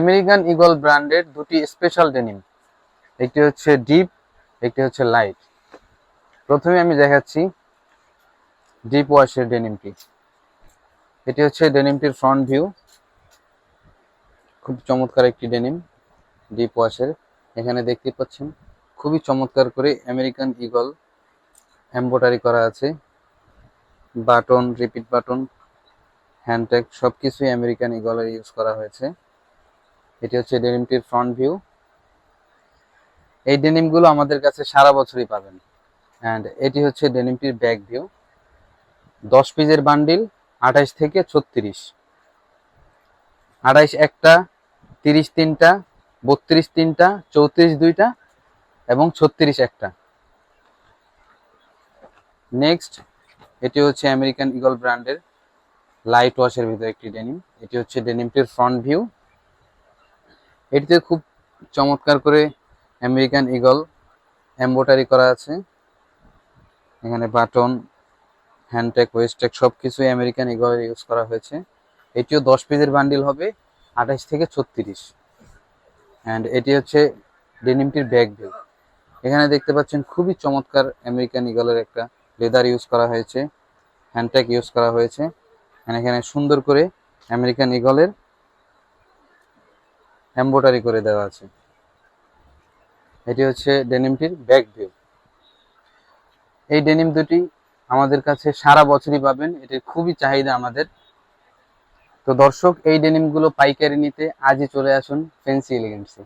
American eagle ব্র্যান্ডের দুটি special denim একটি হচ্ছে ডিপ একটি হচ্ছে লাইট প্রথমে আমি দেখাচ্ছি ডিপ ওয়াশের ডেনিমটি এটি হচ্ছে ডেনিমটির ফ্রন্ট ভিউ খুব চমৎকার একটি ডেনিম ডিপ ওয়াশের এখানে দেখতে পাচ্ছেন, খুবই চমৎকার করে আমেরিকান ইগল এম্বোটারি করা আছে। বাটন রিপিট বাটন হ্যান্ডট্যাগ সব কিছুই আমেরিকান ইগলের ইউজ করা হয়েছে। এটি হচ্ছে ডেনিমটির ফ্রন্ট ভিউ এই ডেনিমগুলো আমাদের কাছে সারা বছরই পাবেন। অ্যান্ড এটি হচ্ছে ডেনিমটির ব্যাক ভিউ দশ পিসের বান্ডিল আঠাইশ থেকে ছত্রিশ। আঠাইশ একটা, তিরিশ তিনটা, বত্রিশ তিনটা, চৌত্রিশ দুইটা এবং ছত্রিশ একটা। নেক্সট এটি হচ্ছে আমেরিকান ইগল ব্র্যান্ডের লাইট ওয়াশের ভিতরে একটি ডেনিম এটি হচ্ছে ডেনিমটির ফ্রন্ট ভিউ এটিতে খুব চমৎকার করে আমেরিকান ইগল এম্বোটারি করা আছে। এখানে বাটন, হ্যান্ডটেক ওয়েস্টেক সব কিছুই আমেরিকান ইগলের ইউজ করা হয়েছে। এটিও দশ পিসের বান্ডিল হবে, আঠাশ থেকে ছত্রিশ। অ্যান্ড এটি হচ্ছে ডেনিমটির ব্যাগ ভিউ এখানে দেখতে পাচ্ছেন খুবই চমৎকার আমেরিকান ইগলের একটা লেদার ইউজ করা হয়েছে, হ্যান্ডটেক ইউজ করা হয়েছে। এখানে সুন্দর করে আমেরিকান ইগলের এম্বোটারি করে দেওয়া আছে। এটি হচ্ছে ডেনিমটির ব্যাক ভিউ এই ডেনিম দুটি আমাদের কাছে সারা বছরই পাবেন, এটির খুবই চাহিদা আমাদের। তো দর্শক, এই ডেনিমগুলো পাইকারি নিতে আজই চলে আসুন ফেন্সি এলিগেন্সে